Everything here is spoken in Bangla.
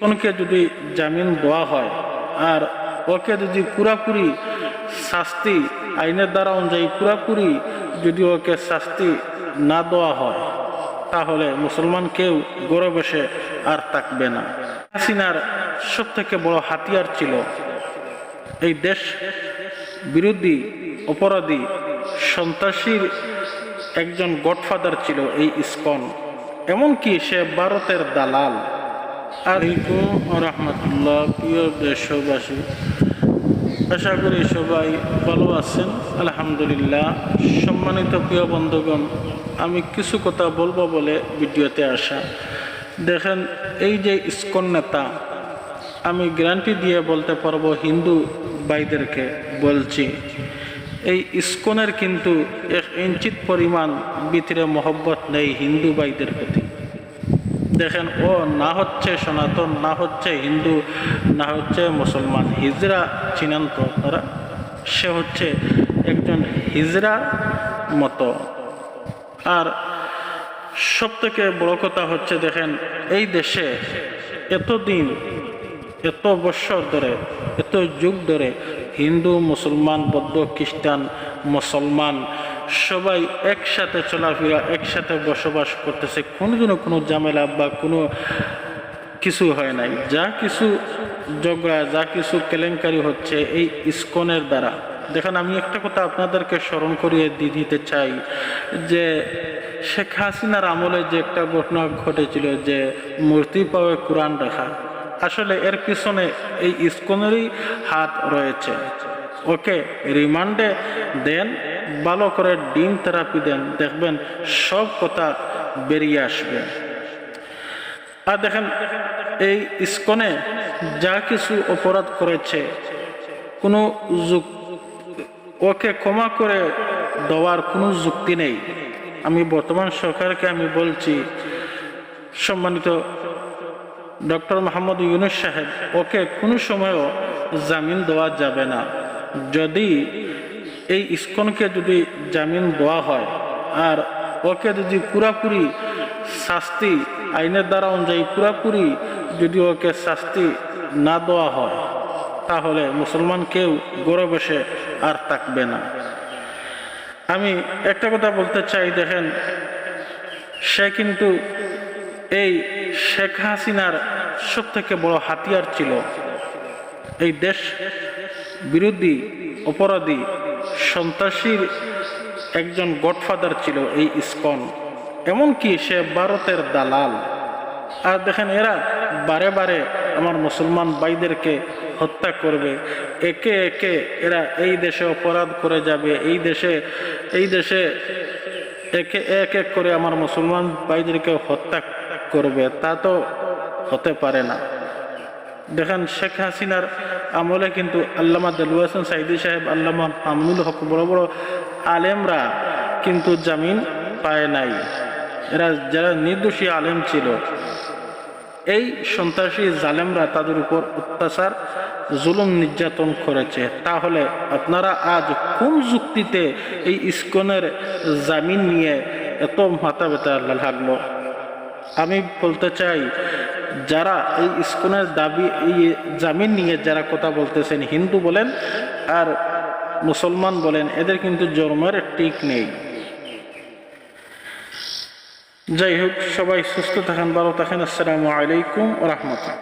কোনকে যদি জামিন দেওয়া হয়, আর ওকে যদি পুরাপুরি শাস্তি আইনের দ্বারা অনুযায়ী পুরাপুরি যদি ওকে শাস্তি না দেওয়া হয়, তাহলে মুসলমান কেউ গড়ে আর থাকবে না। হাসিনার সব থেকে বড় হাতিয়ার ছিল এই দেশ বিরোধী অপরাধী সন্ত্রাসীর একজন গডফাদার ছিল এই ইস্কন। এমনকি সে ভারতের দালাল। আলাইকুম রহমতুল্লাহ প্রিয় দেশবাসী, আশা করি সবাই ভালো আছেন। আলহামদুলিল্লাহ, সম্মানিত প্রিয় বন্ধুগণ, আমি কিছু কথা বলব বলে ভিডিওতে আসা। দেখেন, এই যে ইস্কন নেতা, আমি গ্যারান্টি দিয়ে বলতে পারব হিন্দু ভাইদেরকে বলছি, এই ইস্কনের কিন্তু এক ইঞ্চিত পরিমাণ ভিতরে মহব্বত নেই হিন্দু ভাইদের প্রতি। দেখেন, ও না হচ্ছে সনাতন, না হচ্ছে হিন্দু, না হচ্ছে মুসলমান। হিজরা চিনেন তো আপনারা সে হচ্ছে একজন হিজরা মতো। আর সব থেকে বড় কথা হচ্ছে, দেখেন, এই দেশে এতদিন, এত বৎসর ধরে, এত যুগ ধরে হিন্দু, মুসলমান, বৌদ্ধ, খ্রিস্টান, মুসলমান সবাই একসাথে চলাফেরা, একসাথে বসবাস করতেছে, কোনোদিনও কোনো ঝামেলা বা কোনো কিছু হয় নাই। যা কিছু ঝগড়া, যা কিছু কেলেঙ্কারি হচ্ছে এই ইস্কনের দ্বারা। দেখেন, আমি একটা কথা আপনাদেরকে স্মরণ করিয়ে দিয়ে দিতে চাই যে শেখ হাসিনার আমলে যে একটা ঘটনা ঘটেছিল যে মূর্তি পাওয়ে কোরআন রাখা, আসলে এর পিছনে এই ইস্কনেরই হাত রয়েছে। ওকে, রিমান্ডে দেন। ভালো করে ডিম থেরাপি দেন, দেখবেন সব কথা বেরিয়ে আসবে। আর দেখেন, এই ইস্কনে যা কিছু অপরাধ করেছে, কোনো ওকে ক্ষমা করে দেওয়ার কোনো যুক্তি নেই। আমি বর্তমান সরকারকে আমি বলছি, সম্মানিত ডক্টর মোহাম্মদ ইউনুস সাহেব, ওকে কোনো সময়ও জামিন দেওয়া যাবে না। যদি এই ইস্কনকে যদি জামিন দেওয়া হয়, আর ওকে যদি পুরাপুরি শাস্তি আইনের দ্বারা অনুযায়ী পুরাপুরি যদি ওকে শাস্তি না দেওয়া হয়, তাহলে মুসলমান কেউ গড়ে বসে আর থাকবে না। আমি একটা কথা বলতে চাই, দেখেন, সে কিন্তু এই শেখ হাসিনার সব থেকে বড় হাতিয়ার ছিল। এই দেশ বিরোধী, অপরাধী সন্ত্রাসীর একজন গডফাদার ছিল এই ইস্কন। এমনকি সে ভারতের দালাল। আর দেখেন, এরা বারে বারে আমার মুসলমান ভাইদেরকে হত্যা করবে। একে একে এরা এই দেশে অপরাধ করে যাবে। এই দেশে এই দেশে একে, এক এক করে আমার মুসলমান ভাইদেরকে হত্যা করবে। তা তো হতে পারে না। দেখেন শেখ হাসিনার আমলে কিন্তু আল্লামা দেলু সাইদি সাহেব, আল্লামা হামনুল হক বড় বড় আলেমরা কিন্তু জামিন পায় নাই। এরা যারা নির্দোষী আলেম ছিল, এই সন্ত্রাসী জালেমরা তাদের উপর অত্যাচার, জুলুম নির্যাতন করেছে। তাহলে আপনারা আজ কোন যুক্তিতে এই ইস্কনের জামিন নিয়ে এত মাথা ব্যথা লাগল? আমি বলতে চাই যারা এই ইস্কনের দাবি, এই জামিন নিয়ে যারা কথা বলতেছেন, হিন্দু বলেন আর মুসলমান বলেন, এদের কিন্তু জন্মের টিক নেই। যাই হোক, সবাই সুস্থ থাকেন, ভালো থাকেন। আসসালামু আলাইকুম রহমতুল্লাহ।